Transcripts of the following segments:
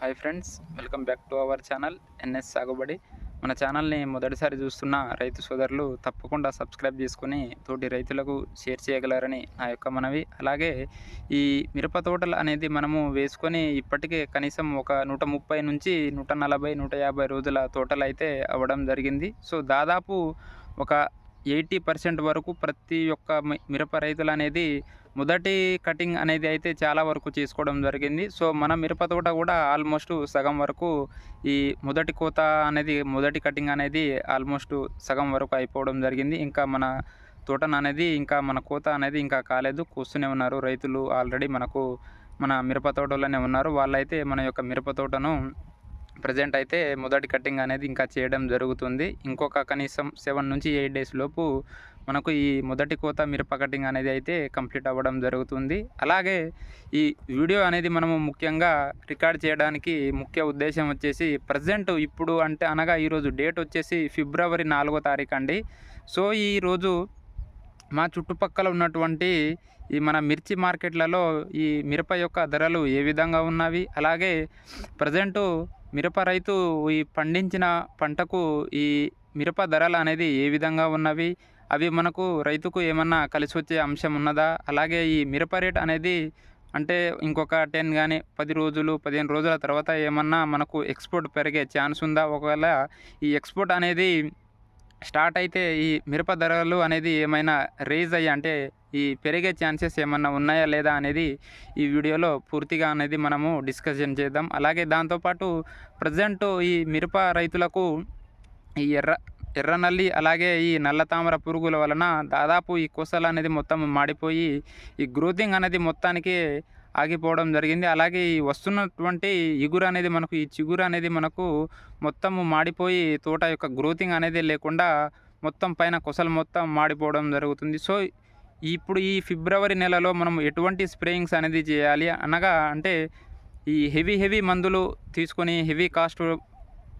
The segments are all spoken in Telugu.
Hi friends welcome back to our channel NS Sagubadi మన ఛానల్ని మొదటిసారి చూస్తున్న రైతు సోదరులు తప్పకుండా సబ్స్క్రైబ్ చేసుకుని తోటి రైతులకు షేర్ చేయగలరని నా యొక్క మనవి. అలాగే ఈ మిరప తోటలు అనేది మనము వేసుకొని ఇప్పటికే కనీసం ఒక నూట ముప్పై నుంచి నూట నలభై నూట యాభై రోజుల తోటలు అయితే అవ్వడం జరిగింది. సో దాదాపు ఒక ఎయిటీ పర్సెంట్ వరకు ప్రతి ఒక్క మి- మిరప రైతులు అనేది మొదటి కటింగ్ అనేది అయితే చాలా వరకు చేసుకోవడం జరిగింది. సో మన మిరప తోట కూడా ఆల్మోస్ట్ సగం వరకు ఈ మొదటి కోత అనేది మొదటి కటింగ్ అనేది ఆల్మోస్ట్ సగం వరకు అయిపోవడం జరిగింది. ఇంకా మన తోటను అనేది ఇంకా మన కోత అనేది ఇంకా కాలేదు. కూస్తూనే ఉన్నారు. రైతులు ఆల్రెడీ మనకు మన మిరప తోటలోనే ఉన్నారు. వాళ్ళైతే మన యొక్క మిరప తోటను ప్రజెంట్ అయితే మొదటి కటింగ్ అనేది ఇంకా చేయడం జరుగుతుంది. ఇంకొక కనీసం సెవెన్ నుంచి ఎయిట్ డేస్ లోపు మనకు ఈ మొదటి కోత మిరప కటింగ్ అనేది అయితే కంప్లీట్ అవ్వడం జరుగుతుంది. అలాగే ఈ వీడియో అనేది మనము ముఖ్యంగా రికార్డ్ చేయడానికి ముఖ్య ఉద్దేశం వచ్చేసి ప్రజెంట్ ఇప్పుడు అంటే అనగా ఈరోజు డేట్ వచ్చేసి ఫిబ్రవరి నాలుగో తారీఖు అండి. సో ఈరోజు మా చుట్టుపక్కల ఉన్నటువంటి ఈ మన మిర్చి మార్కెట్లలో ఈ మిరప యొక్క ధరలు ఏ విధంగా ఉన్నవి అలాగే ప్రజెంటు మిరప రైతు ఈ పండించిన పంటకు ఈ మిరప ధరలు అనేది ఏ విధంగా ఉన్నవి అవి మనకు రైతుకు ఏమన్నా కలిసి వచ్చే అంశం ఉన్నదా? అలాగే ఈ మిరప రేట్ అనేది అంటే ఇంకొక టెన్ కానీ పది రోజులు పదిహేను రోజుల తర్వాత ఏమన్నా మనకు ఎక్స్పోర్ట్ పెరిగే ఛాన్స్ ఉందా? ఒకవేళ ఈ ఎక్స్పోర్ట్ అనేది స్టార్ట్ అయితే ఈ మిరప ధరలు అనేది ఏమైనా రేజ్ అయ్యి? అంటే ఈ పెరిగే ఛాన్సెస్ ఏమన్నా ఉన్నాయా లేదా అనేది ఈ వీడియోలో పూర్తిగా అనేది మనము డిస్కషన్ చేద్దాం. అలాగే దాంతోపాటు ప్రజెంట్ ఈ మిరప రైతులకు ఈ ఎర్ర ఎర్ర నల్లి అలాగే ఈ నల్ల తామర పురుగుల వలన దాదాపు ఈ కొసలు అనేది మొత్తం మాడిపోయి ఈ గ్రోతింగ్ అనేది మొత్తానికి ఆగిపోవడం జరిగింది. అలాగే ఈ వస్తున్నటువంటి ఇగురు అనేది మనకు ఈ చిగురు అనేది మనకు మొత్తము మాడిపోయి తోట యొక్క గ్రోతింగ్ అనేది లేకుండా మొత్తం పైన కొసలు మొత్తం మాడిపోవడం జరుగుతుంది. సో ఇప్పుడు ఈ ఫిబ్రవరి నెలలో మనం ఎటువంటి స్ప్రేయింగ్స్ అనేది చేయాలి అనగా అంటే ఈ హెవీ హెవీ మందులు తీసుకొని హెవీ కాస్ట్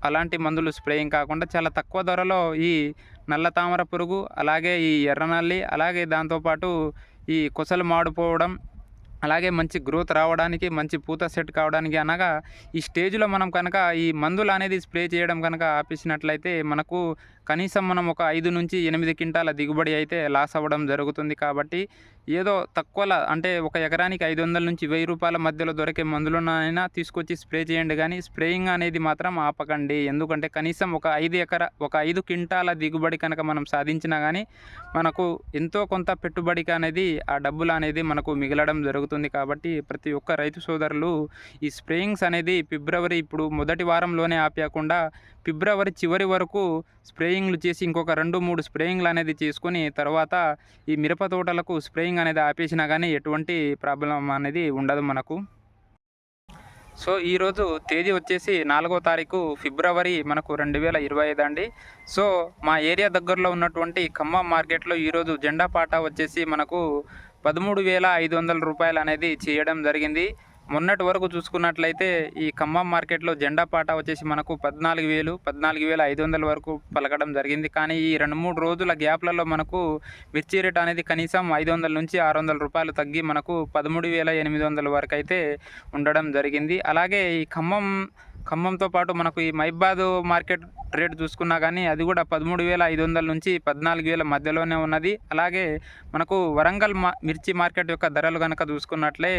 అలాంటి మందులు స్ప్రేయింగ్ కాకుండా చాలా తక్కువ ధరలో ఈ నల్ల తామర పురుగు అలాగే ఈ ఎర్రనల్లి అలాగే దాంతోపాటు ఈ కొసలు మాడిపోవడం అలాగే మంచి గ్రోత్ రావడానికి మంచి పూత సెట్ కావడానికి అనగా ఈ స్టేజ్లో మనం కనుక ఈ మందులు అనేది స్ప్రే చేయడం కనుక ఆపేసినట్లయితే మనకు కనీసం మనం ఒక ఐదు నుంచి ఎనిమిది క్వింటాల దిగుబడి అయితే లాస్ అవ్వడం జరుగుతుంది కాబట్టి ఏదో తక్కువలో అంటే ఒక ఎకరానికి ఐదు వందల నుంచి వెయ్యి రూపాయల మధ్యలో దొరికే మందులనైనా తీసుకొచ్చి స్ప్రే చేయండి కానీ స్ప్రేయింగ్ అనేది మాత్రం ఆపకండి. ఎందుకంటే కనీసం ఒక ఐదు ఎకర ఒక ఐదు క్వింటాల దిగుబడి కనుక మనం సాధించినా కానీ మనకు ఎంతో కొంత పెట్టుబడికి అనేది ఆ డబ్బులు అనేది మనకు మిగలడం జరుగుతుంది కాబట్టి ప్రతి ఒక్క రైతు సోదరులు ఈ స్ప్రేయింగ్స్ అనేది ఫిబ్రవరి ఇప్పుడు మొదటి వారంలోనే ఆపేయకుండా ఫిబ్రవరి చివరి వరకు స్ప్రేయింగ్లు చేసి ఇంకొక రెండు మూడు స్ప్రేయింగ్లు అనేది చేసుకొని తర్వాత ఈ మిరప తోటలకు స్ప్రేయింగ్ అనేది ఆపేసినా కానీ ఎటువంటి ప్రాబ్లం అనేది ఉండదు మనకు. సో ఈరోజు తేదీ వచ్చేసి నాలుగో తారీఖు ఫిబ్రవరి మనకు రెండు వేల ఇరవై ఐదు అండి. సో మా ఏరియా దగ్గరలో ఉన్నటువంటి ఖమ్మం మార్కెట్లో ఈరోజు జెండా పాట వచ్చేసి మనకు పదమూడు వేల ఐదు వందల రూపాయలు అనేది చేయడం జరిగింది. మొన్నటి వరకు చూసుకున్నట్లయితే ఈ ఖమ్మం మార్కెట్లో జెండా పాట వచ్చేసి మనకు పద్నాలుగు వేలు పద్నాలుగు వేల ఐదు వందల వరకు పలకడం జరిగింది. కానీ ఈ రెండు మూడు రోజుల గ్యాప్లలో మనకు మిర్చి రేట్ అనేది కనీసం ఐదు వందల నుంచి ఆరు వందల రూపాయలు తగ్గి మనకు పదమూడు వేల ఎనిమిది వందల వరకు అయితే ఉండడం జరిగింది. అలాగే ఈ ఖమ్మం ఖమ్మంతో పాటు మనకు ఈ మైబాద్ మార్కెట్ రేట్ చూసుకున్నా కానీ అది కూడా పదమూడు వేల ఐదు వందల నుంచి పద్నాలుగు వేల మధ్యలోనే ఉన్నది. అలాగే మనకు వరంగల్ మా మిర్చి మార్కెట్ యొక్క ధరలు కనుక చూసుకున్నట్లే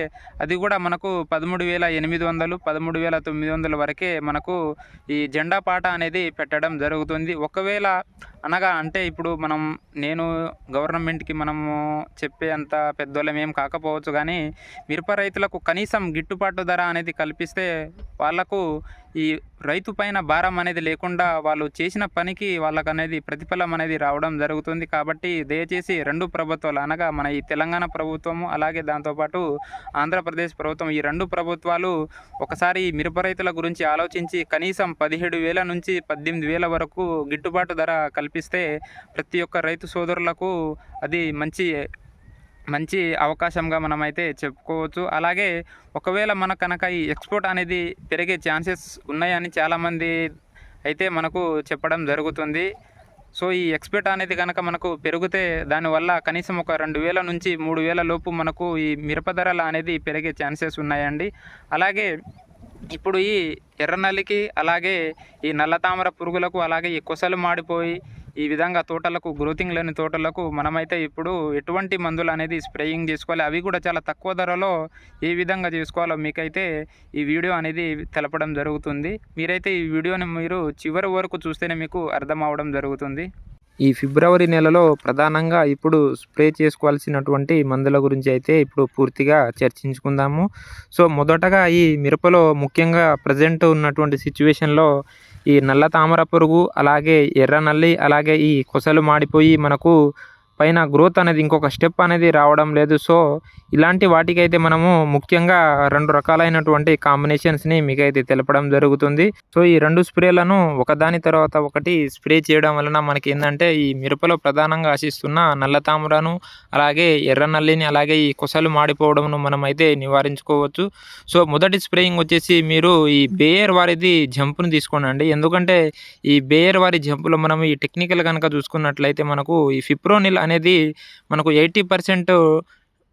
అది కూడా మనకు పదమూడు వేల ఎనిమిది వందలు పదమూడు వేల తొమ్మిది వందల వరకే మనకు ఈ జెండా పాట అనేది పెట్టడం జరుగుతుంది. ఒకవేళ అనగా అంటే ఇప్పుడు మనం నేను గవర్నమెంట్కి మనము చెప్పే అంత పెద్దోళ్ళం ఏం కాకపోవచ్చు కానీ మిరప రైతులకు కనీసం గిట్టుబాటు ధర అనేది కల్పిస్తే వాళ్ళకు ఈ రైతు పైన భారం అనేది లేకుండా వాళ్ళు చేసిన పనికి వాళ్ళకు అనేది ప్రతిఫలం అనేది రావడం జరుగుతుంది కాబట్టి దయచేసి రెండు ప్రభుత్వాలు అనగా మన ఈ తెలంగాణ ప్రభుత్వము అలాగే దాంతోపాటు ఆంధ్రప్రదేశ్ ప్రభుత్వం. ఈ రెండు ప్రభుత్వాలు ఒకసారి మిరప రైతుల గురించి ఆలోచించి కనీసం పదిహేడు వేల నుంచి పద్దెనిమిది వేల వరకు గిట్టుబాటు ధర కల్పిస్తే ప్రతి ఒక్క రైతు సోదరులకు అది మంచి మంచి అవకాశంగా మనమైతే చెప్పుకోవచ్చు. అలాగే ఒకవేళ మన కనుక ఈ ఎక్స్పోర్ట్ అనేది పెరిగే ఛాన్సెస్ ఉన్నాయని చాలామంది అయితే మనకు చెప్పడం జరుగుతుంది. సో ఈ ఎక్స్పెక్ట్ అనేది కనుక మనకు పెరిగితే దానివల్ల కనీసం ఒక రెండు వేల నుంచి మూడు వేల లోపు మనకు ఈ మిరప ధరలు అనేది పెరిగే ఛాన్సెస్ ఉన్నాయండి. అలాగే ఇప్పుడు ఈ ఎర్రనల్లికి అలాగే ఈ నల్ల తామర పురుగులకు అలాగే ఈ కొసలు మాడిపోయి ఈ విధంగా తోటలకు గ్రోతింగ్ లేని తోటలకు మనమైతే ఇప్పుడు ఎటువంటి మందులు అనేది స్ప్రేయింగ్ చేసుకోవాలి. అవి కూడా చాలా తక్కువ ధరలో ఏ విధంగా చేసుకోవాలో మీకైతే ఈ వీడియో అనేది తెలపడం జరుగుతుంది. మీరైతే ఈ వీడియోని మీరు చివరి వరకు చూస్తేనే మీకు అర్థం అవడం జరుగుతుంది. ఈ ఫిబ్రవరి నెలలో ప్రధానంగా ఇప్పుడు స్ప్రే చేసుకోవాల్సినటువంటి మందుల గురించి అయితే ఇప్పుడు పూర్తిగా చర్చించుకుందాము. సో మొదటగా ఈ మిరపలో ముఖ్యంగా ప్రజెంట్ ఉన్నటువంటి సిచ్యువేషన్లో ఈ నల్ల తామర పురుగు అలాగే ఎర్ర నల్లి అలాగే ఈ కొసలు మాడిపోయి మనకు పైన గ్రోత్ అనేది ఇంకొక స్టెప్ అనేది రావడం లేదు. సో ఇలాంటి వాటికైతే మనము ముఖ్యంగా రెండు రకాలైనటువంటి కాంబినేషన్స్ని మీకైతే తెలపడం జరుగుతుంది. సో ఈ రెండు స్ప్రేలను ఒకదాని తర్వాత ఒకటి స్ప్రే చేయడం వలన మనకి ఏంటంటే ఈ మిరపలో ప్రధానంగా ఆశిస్తున్న నల్ల తామరను అలాగే ఎర్ర నల్లిని అలాగే ఈ కొసలు మాడిపోవడంను మనం అయితే నివారించుకోవచ్చు. సో మొదటి స్ప్రేయింగ్ వచ్చేసి మీరు ఈ బేయర్ వారిది జంపును తీసుకోనండి. ఎందుకంటే ఈ బేయర్ వారి జంపులో మనం ఈ టెక్నికల్ కనుక చూసుకున్నట్లయితే మనకు ఈ ఫిప్రోనిల్ అనేది మనకు ఎయిటీ పర్సెంట్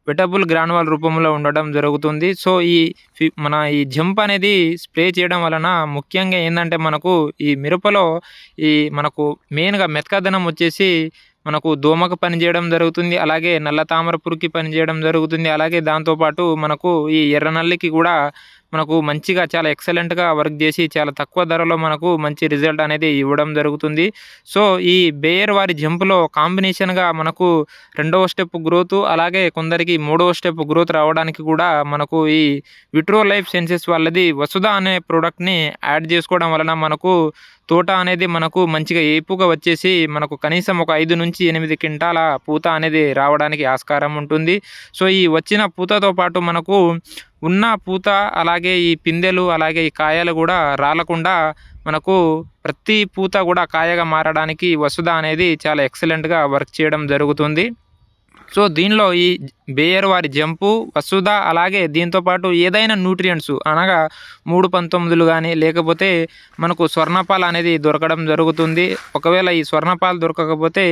వెటబుల్ గ్రానువల్ రూపంలో ఉండడం జరుగుతుంది. సో ఈ మన ఈ జంప్ అనేది స్ప్రే చేయడం వలన ముఖ్యంగా ఏంటంటే మనకు ఈ మిరపలో ఈ మనకు మెయిన్గా మెతకదనం వచ్చేసి మనకు దోమకు పనిచేయడం జరుగుతుంది. అలాగే నల్ల తామర పురుకి పనిచేయడం జరుగుతుంది. అలాగే దాంతోపాటు మనకు ఈ ఎర్ర నల్లికి కూడా మనకు మంచిగా చాలా ఎక్సలెంట్గా వర్క్ చేసి చాలా తక్కువ ధరలో మనకు మంచి రిజల్ట్ అనేది ఇవ్వడం జరుగుతుంది. సో ఈ బేయర్ వారి జంప్లో కాంబినేషన్గా మనకు రెండవ స్టెప్ గ్రోత్ అలాగే కొందరికి మూడవ స్టెప్ గ్రోత్ రావడానికి కూడా మనకు ఈ విట్రో లైఫ్ సెన్సెస్ వాళ్ళది వసుధ అనే ప్రోడక్ట్ని యాడ్ చేసుకోవడం వలన మనకు తోట అనేది మనకు మంచిగా ఏపుగా వచ్చేసి మనకు కనీసం ఒక ఐదు నుంచి ఎనిమిది క్వింటాల పూత అనేది రావడానికి ఆస్కారం ఉంటుంది. సో ఈ వచ్చిన పూతతో పాటు మనకు ఉన్న పూత అలాగే ఈ పిందెలు అలాగే ఈ కాయలు కూడా రాలకుండా మనకు ప్రతి పూత కూడా కాయగా మారడానికి వసుధ అనేది చాలా ఎక్సలెంట్గా వర్క్ చేయడం జరుగుతుంది. సో దీనిలో ఈ బేయర్ వారి జంపు వసుధ అలాగే దీంతోపాటు ఏదైనా న్యూట్రియంట్స్ అనగా మూడు పంతొమ్మిదిలు కానీ లేకపోతే మనకు స్వర్ణపాల్ అనేది దొరకడం జరుగుతుంది. ఒకవేళ ఈ స్వర్ణపాల్ దొరకకపోతే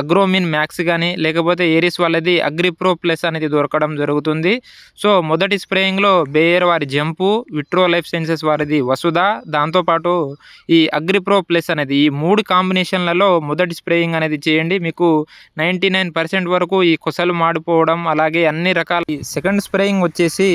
అగ్రోమిన్ మ్యాక్స్ కానీ లేకపోతే ఏరిస్ వాళ్ళది అగ్రిప్రో ప్లస్ అనేది దొరకడం జరుగుతుంది. సో మొదటి స్ప్రేయింగ్లో బేయర్ వారి జంపు విట్రో లైఫ్ సైన్సెస్ వారిది వసుధ దాంతోపాటు ఈ అగ్రిప్రో ప్లస్ అనేది ఈ మూడు కాంబినేషన్లలో మొదటి స్ప్రేయింగ్ అనేది చేయండి. మీకు నైంటీ నైన్ పర్సెంట్ వరకు ఈ కొసలు మాడిపోవడం అలాగే అన్ని రకాల సెకండ్ స్ప్రేయింగ్ వచ్చేసి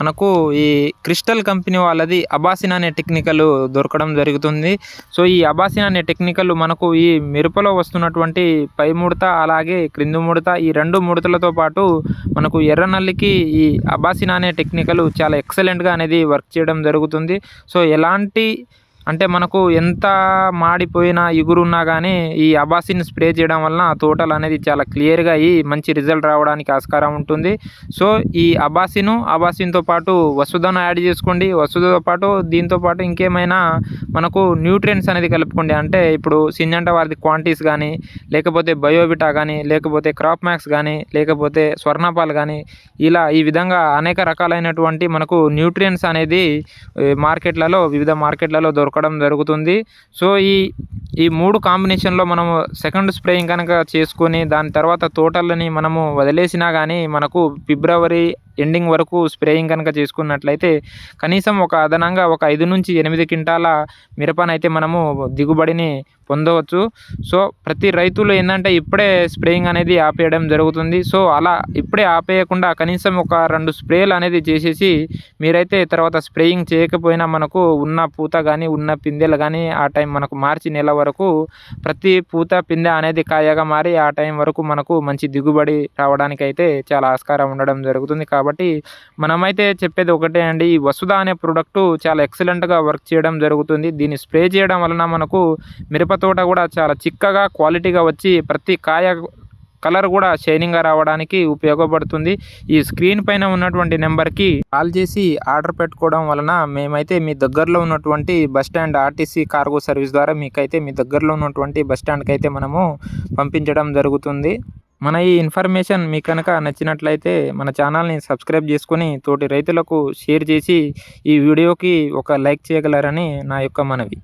మనకు ఈ క్రిస్టల్ కంపెనీ వాళ్ళది అబాసిన్ అనే టెక్నికల్ దొరకడం జరుగుతుంది. సో ఈ అబాసిన్ అనే టెక్నికల్ మనకు ఈ మిరపలో వస్తున్నటువంటి పై ముడత అలాగే క్రింది ముడత ఈ రెండు ముడతలతో పాటు మనకు ఎర్రనల్లికి ఈ అబాసిన్ అనే టెక్నికల్ చాలా ఎక్సలెంట్గా అనేది వర్క్ చేయడం జరుగుతుంది. సో ఎలాంటి అంటే మనకు ఎంత మాడిపోయిన ఇగురున్నా కానీ ఈ అబాసిన్ స్ప్రే చేయడం వలన తోటలు అనేది చాలా క్లియర్గా అయ్యి మంచి రిజల్ట్ రావడానికి ఆస్కారం ఉంటుంది. సో ఈ అబాసిను అబాసిన్తో పాటు వసుధను యాడ్ చేసుకోండి. వసుధతో పాటు దీంతో పాటు ఇంకేమైనా మనకు న్యూట్రియన్స్ అనేది కలుపుకోండి. అంటే ఇప్పుడు సింజంట వారిది క్వాంటిటీస్ కానీ లేకపోతే బయోవిటా కానీ లేకపోతే క్రాప్ మ్యాక్స్ కానీ లేకపోతే స్వర్ణపాల్ కానీ ఇలా ఈ విధంగా అనేక రకాలైనటువంటి మనకు న్యూట్రియన్స్ అనేది మార్కెట్లలో వివిధ మార్కెట్లలో దొరక దొరకడం జరుగుతుంది. సో ఈ ఈ మూడు కాంబినేషన్లో మనము సెకండ్ స్ప్రేయింగ్ కనుక చేసుకొని దాని తర్వాత తోటలని మనము వదిలేసినా కానీ మనకు ఫిబ్రవరి ఎండింగ్ వరకు స్ప్రేయింగ్ కనుక చేసుకున్నట్లయితే కనీసం ఒక అదనంగా ఒక ఐదు నుంచి ఎనిమిది క్వింటాల మిరపనైతే మనము దిగుబడిని పొందవచ్చు. సో ప్రతి రైతులు ఏంటంటే ఇప్పుడే స్ప్రేయింగ్ అనేది ఆపేయడం జరుగుతుంది. సో అలా ఇప్పుడే ఆపేయకుండా కనీసం ఒక రెండు స్ప్రేలు అనేది చేసేసి మీరైతే తర్వాత స్ప్రేయింగ్ చేయకపోయినా మనకు ఉన్న పూత కానీ ఉన్న పిందెలు కానీ ఆ టైం మనకు మార్చి నెల వరకు ప్రతి పూత పిందె అనేది కాయగా మారి ఆ టైం వరకు మనకు మంచి దిగుబడి రావడానికి అయితే చాలా ఆస్కారం ఉండడం జరుగుతుంది. కాబట్టి కాబట్టి మనమైతే చెప్పేది ఒకటే అండి. ఈ వసుధ అనే ప్రోడక్ట్ చాలా ఎక్సలెంట్గా వర్క్ చేయడం జరుగుతుంది. దీన్ని స్ప్రే చేయడం వలన మనకు మిరప తోట కూడా చాలా చిక్కగా క్వాలిటీగా వచ్చి ప్రతి కాయ కలర్ కూడా షైనింగ్గా రావడానికి ఉపయోగపడుతుంది. ఈ స్క్రీన్ పైన ఉన్నటువంటి నెంబర్కి కాల్ చేసి ఆర్డర్ పెట్టుకోవడం వలన మేమైతే మీ దగ్గరలో ఉన్నటువంటి bus stand RTC cargo service ద్వారా మీకైతే మీ దగ్గరలో ఉన్నటువంటి బస్ స్టాండ్కి అయితే మనము పంపించడం జరుగుతుంది. మన ఈ ఇన్ఫర్మేషన్ మీకు కనుక నచ్చినట్లయితే మన ఛానల్ని సబ్స్క్రైబ్ చేసుకొని తోటి రైతులకు షేర్ చేసి ఈ వీడియోకి ఒక లైక్ చేయగలరని నా యొక్క మనవి.